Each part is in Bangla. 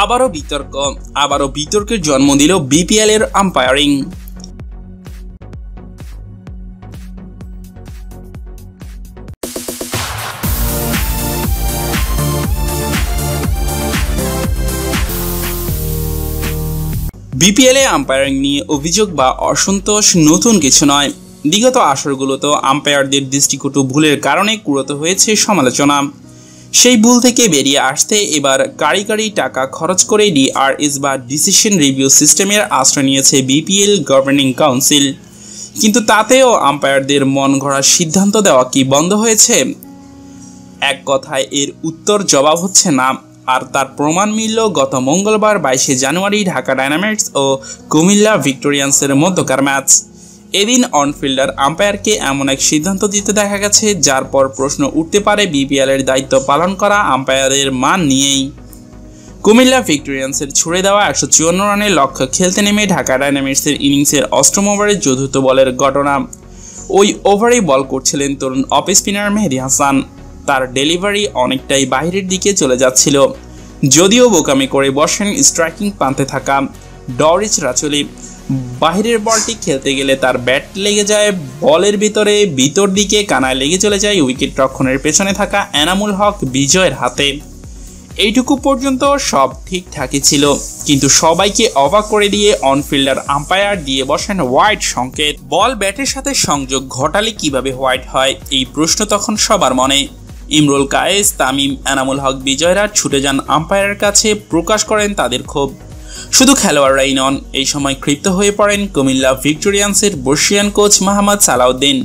আবারও বিতর্ক, আবারও বিতর্কের জন্ম দিল বিপিএল এর আম্পায়ারিং বিপিএল আম্পায়ারিং নিয়ে অভিযোগ বা অসন্তোষ নতুন কিছু নয়। বিগত আসরগুলোতে আম্পায়ারদের দৃষ্টিকটু ভুলের কারণে কুড়ত হয়েছে সমালোচনা। সেই ভুল থেকে বেরিয়ে আসতে এবার কারি কারি টাকা খরচ করে ডিআরএস বা ডিসিশন রিভিউ সিস্টেমের আশ্রয় নিয়েছে বিপিএল গভর্নিং কাউন্সিল কিন্তু তাতেও আম্পায়ারদের মন গড়ার সিদ্ধান্ত দেওয়া কি বন্ধ হয়েছে? এক কথায় এর উত্তর জবাব হচ্ছে না। আর তার প্রমাণ মিলল গত মঙ্গলবার বাইশে জানুয়ারি ঢাকা ডায়নামাইটস ও কুমিল্লা ভিক্টোরিয়ান্সের মধ্যকার ম্যাচ। এদিন অনফিল্ডার আম্পায়ারকে এমন এক সিদ্ধান্ত দিতে দেখা গেছে, যার পর প্রশ্ন উঠতে পারে বিপিএলের দায়িত্ব পালন করা আম্পায়ারের মান নিয়েই। কুমিল্লা ভিক্টোরিয়ান্সের ছুড়ে দেওয়া একশো চুয়ান্ন রানের লক্ষ্য খেলতে নেমে ঢাকা ডায়নামিক্সের ইনিংসের অষ্টম ওভারের চতুর্থ বলের ঘটনা। ওই ওভারেই বল করছিলেন তরুণ অফ স্পিনার মেহেদি হাসান। তার ডেলিভারি অনেকটাই বাইরের দিকে চলে যাচ্ছিল। যদিও বোকামি করে বসেন স্ট্রাইকিং পান্তে থাকা ডরিচ রাচলি। বাহিরের বলটি খেলতে গেলে তার ব্যাট লেগে যায়, বলের ভিতরে ভিতর দিকে কানায় লেগে চলে যায় উইকেট রক্ষণের পেছনে থাকা এনামুল হক বিজয়ের হাতে। এইটুকু পর্যন্ত সব ঠিকঠাকই ছিল, কিন্তু সবাইকে অবাক করে দিয়ে অনফিল্ডার আম্পায়ার দিয়ে বসেন হোয়াইট সংকেত। বল ব্যাটের সাথে সংযোগ ঘটালে কীভাবে হোয়াইট হয়, এই প্রশ্ন তখন সবার মনে। ইমরুল কায়েস, তামিম, এনামুল হক বিজয়রা ছুটে যান আম্পায়ারের কাছে, প্রকাশ করেন তাদের ক্ষোভ। শুধু খেলোয়াড়রাই নন, এই সময় ক্ষিপ্ত হয়ে পড়েন কুমিল্লা ভিক্টোরিয়ান্সের বর্ষিয়ান কোচ মাহমদ সালাউদ্দিন।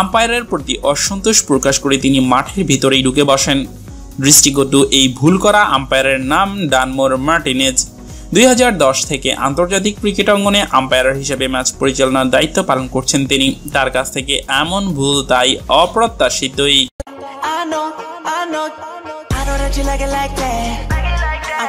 আম্পায়ারের প্রতি অসন্তোষ প্রকাশ করে তিনি মাঠের ভিতরেই ঢুকে বসেন। দৃষ্টিকটু এই ভুল করা আম্পায়ারের নাম ডানমোর মার্টিনেজ। দুই হাজার দশ থেকে আন্তর্জাতিক ক্রিকেট অঙ্গনে আম্পায়ার হিসেবে ম্যাচ পরিচালনার দায়িত্ব পালন করছেন তিনি। তার কাছ থেকে এমন ভুল তাই অপ্রত্যাশিতই।